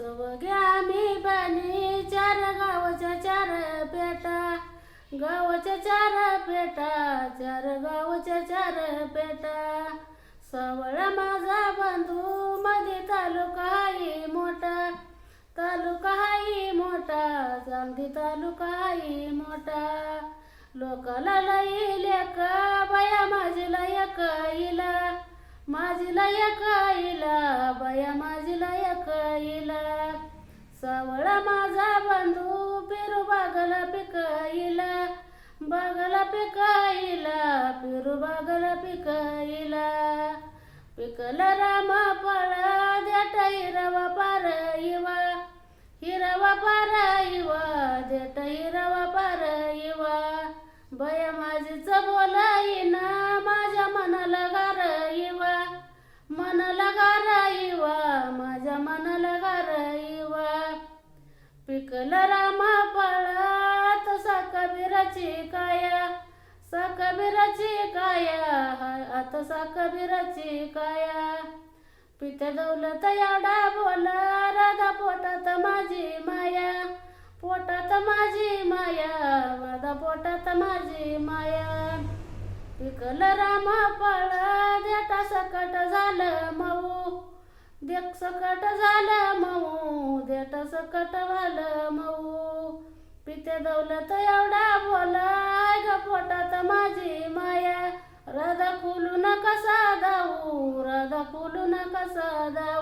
चव घ्या मी बानी चार गावच्या चार पेटा. गावाच्या चार पेटा चार गावच्या चार पेटा. सवळा माझा बंधू मध्ये तालुका हाई मोठा. तालुका हाई मोठा चांगली तालुका हाई मोठा. लोकाला लई लेक बाया माझीला एक इला माझीला एक इला सावळा माझा बंधू पेरू बागला पिकाईला बागला पिकाईला पेरू बागला पिकाईला पिकला रामा पळा देट हिरवा पार इवा हिरवा पार इवा देट हिरवा पार इवा बया माझी पिकलं रामा पळत साकबिराची काया साकबिराची काया हाय आता साकबिराची काया. पित दौलत याडा बोला राधा पोटात माझी माया पोटात माझी माया राधा पोटात माझी माया. पिकलं रामा पळा देटा सकट झालं मऊ. देख सकट झालं मऊ देट सकट झालं मऊ. पिते दौलत एवढा बोलाय ग पोटात माझी माया. राधा फुलून कसा दाऊ राधा फुलून कसा दाऊ.